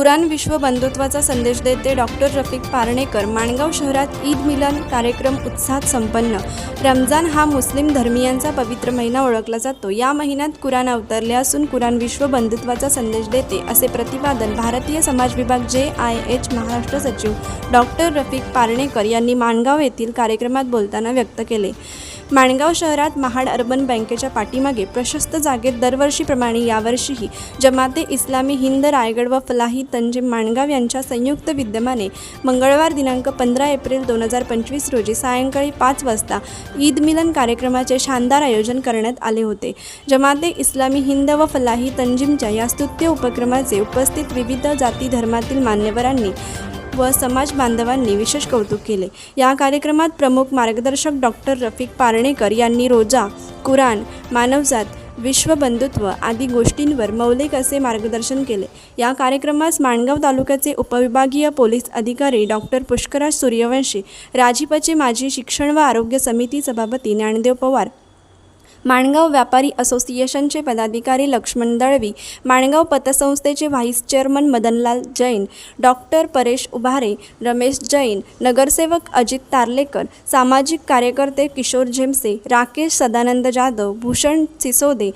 कुराण विश्व बंधुत्वाचा संदेश देते डॉक्टर रफिक पारणेकर. माणगाव शहरात ईद मिलन कार्यक्रम उत्साहात संपन्न. रमजान हा मुस्लिम धर्मियांचा पवित्र महिना ओळखला जातो. या महिन्यात कुराण अवतरले असून कुराण विश्व बंधुत्वाचा संदेश देते असे प्रतिपादन भारतीय समाज विभाग जे. आय. एच. महाराष्ट्र सचिव डॉक्टर रफिक पारणेकर यांनी माणगाव येथील कार्यक्रमात बोलताना व्यक्त केले. माणगाव शहरात महाड अर्बन बँकेच्या पाठीमागे प्रशस्त जागेत दरवर्षीप्रमाणे यावर्षीही जमाते इस्लामी हिंद रायगड व फलाही तंजीम माणगाव यांच्या संयुक्त विद्यमाने मंगळवार दिनांक पंधरा एप्रिल दोन हजार पंचवीस रोजी सायंकाळी पाच वाजता ईद मिलन कार्यक्रमाचे शानदार आयोजन करण्यात आले होते. जमाते इस्लामी हिंद व फलाही तंजीमच्या या स्तुत्य उपक्रमाचे उपस्थित विविध जाती धर्मातील मान्यवरांनी व समाज बांधवांनी विशेष कौतुक केले. या कार्यक्रमात प्रमुख मार्गदर्शक डॉक्टर रफिक पारणेकर यांनी रोजा कुराण मानवजात विश्वबंधुत्व आदी गोष्टींवर मौलिक असे मार्गदर्शन केले. या कार्यक्रमास माणगाव तालुक्याचे उपविभागीय पोलीस अधिकारी डॉक्टर पुष्कराज सूर्यवंशी राजीपचे माजी शिक्षण व आरोग्य समिती सभापती ज्ञानदेव पवार माणगाव व्यापारी असोसिएशनचे पदाधिकारी Laxman Dalvi Mangaon पतसंस्थेचे vice chairman Madanlal Jain doctor Paresh Ubhare Ramesh Jain नगरसेवक अजित तारलेकर सामाजिक कार्यकर्ते किशोर झेमसे राकेश सदानंद जाधव भूषण सिसोदे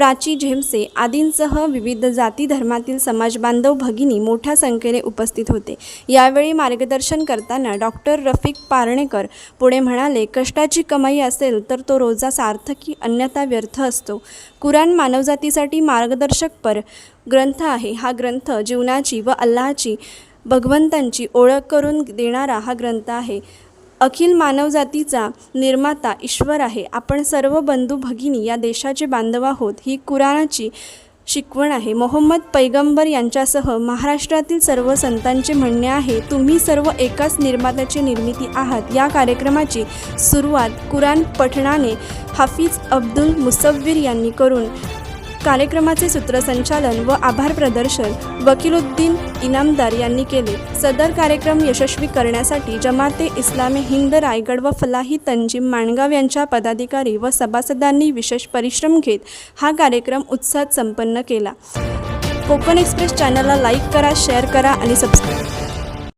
प्राची झेमसे आदींसह विविध जाती धर्मातील समाजबांधव भगिनी मोठ्या संख्येने उपस्थित होते. यावेळी मार्गदर्शन करताना डॉक्टर रफिक पारणेकर पुढे म्हणाले कष्टाची कमाई असेल तर तो रोजा सार्थकी अन्यथा व्यर्थ असतो. कुराण मानवजातीसाठी मार्गदर्शकपर ग्रंथ आहे. हा ग्रंथ जीवनाची व अल्लाची भगवंतांची ओळख करून देणारा हा ग्रंथ आहे. अखिल मानवजातीचा निर्माता ईश्वर आहे. आपण सर्व बंधू भगिनी या देशाचे बांधव आहोत ही कुराणाची शिकवण आहे. मोहम्मद पैगंबर यांच्यासह महाराष्ट्रातील सर्व संतांचे म्हणणे आहे तुम्ही सर्व एकाच निर्मात्याची निर्मिती आहात. या कार्यक्रमाची सुरुवात कुराण पठणाने हाफिज अब्दुल मुसव्वीर यांनी करून कार्यक्रमाचे सूत्रसंचालन व आभार प्रदर्शन वकिलुद्दीन इनामदार यांनी केले. सदर कार्यक्रम यशस्वी करण्यासाठी जमाते इस्लामी हिंद रायगड व फलाही तंजीम माणगाव यांच्या पदाधिकारी व सभासदांनी विशेष परिश्रम घेत हा कार्यक्रम उत्साहात संपन्न केला. कोकण एक्सप्रेस चॅनलला लाईक करा शेअर करा आणि सबस्क्राईब